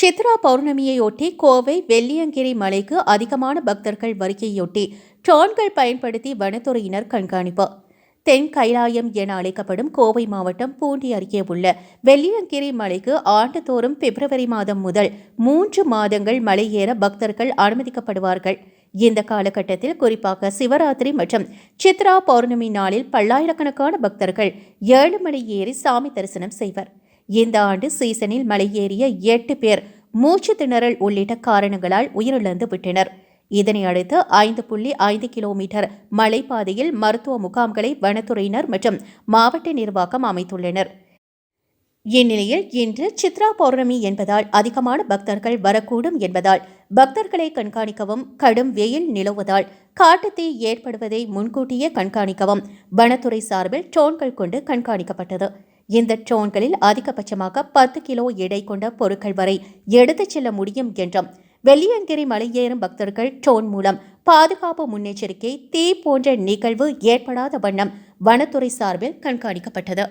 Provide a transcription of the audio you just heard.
சித்ரா பௌர்ணமியையொட்டி கோவை வெள்ளியங்கிரி மலைக்கு அதிகமான பக்தர்கள் வருகையொட்டி ட்ரோன்கள் பயன்படுத்தி வனத்துறையினர் கண்காணிப்பு. தென் கைலாயம் என அழைக்கப்படும் கோவை மாவட்டம் பூண்டி அருகே உள்ள வெள்ளியங்கிரி மலைக்கு ஆண்டுதோறும் பிப்ரவரி மாதம் முதல் மூன்று மாதங்கள் மலையேற பக்தர்கள் அனுமதிக்கப்படுவார்கள். இந்த காலகட்டத்தில் குறிப்பாக சிவராத்திரி மற்றும் சித்ரா பௌர்ணமி நாளில் பல்லாயிரக்கணக்கான பக்தர்கள் ஏழு மணி ஏறி சாமி தரிசனம் செய்வர். இந்த ஆண்டு சீசனில் மலையேறிய எட்டு பேர் மூச்சு திணறல் உள்ளிட்ட காரணங்களால் உயிரிழந்து விட்டனர். இதனை அடுத்து ஐந்து புள்ளி ஐந்து கிலோமீட்டர் மலைப்பாதையில் மருத்துவ முகாம்களை வனத்துறையினர் மற்றும் மாவட்ட நிர்வாகம் அமைத்துள்ளனர். இந்நிலையில் இன்று சித்ரா பௌர்ணமி என்பதால் அதிகமான பக்தர்கள் வரக்கூடும் என்பதால் பக்தர்களை கண்காணிக்கவும் கடும் வெயில் நிலவுவதால் காட்டுத்தீ ஏற்படுவதை முன்கூட்டியே கண்காணிக்கவும் வனத்துறை சார்பில் ட்ரோன்கள் கொண்டு கண்காணிக்கப்பட்டது. இந்த ட்ரோன்களில் அதிகபட்சமாக பத்து கிலோ எடை கொண்ட பொருட்கள் வரை எடுத்துச் செல்ல முடியும் என்றும் வெள்ளியங்கிரி மலையேறும் பக்தர்கள் ட்ரோன் மூலம் பாதுகாப்பு முன்னெச்சரிக்கை தீ போன்ற நிகழ்வு ஏற்படாத வண்ணம் வனத்துறை சார்பில் கண்காணிக்கப்பட்டது.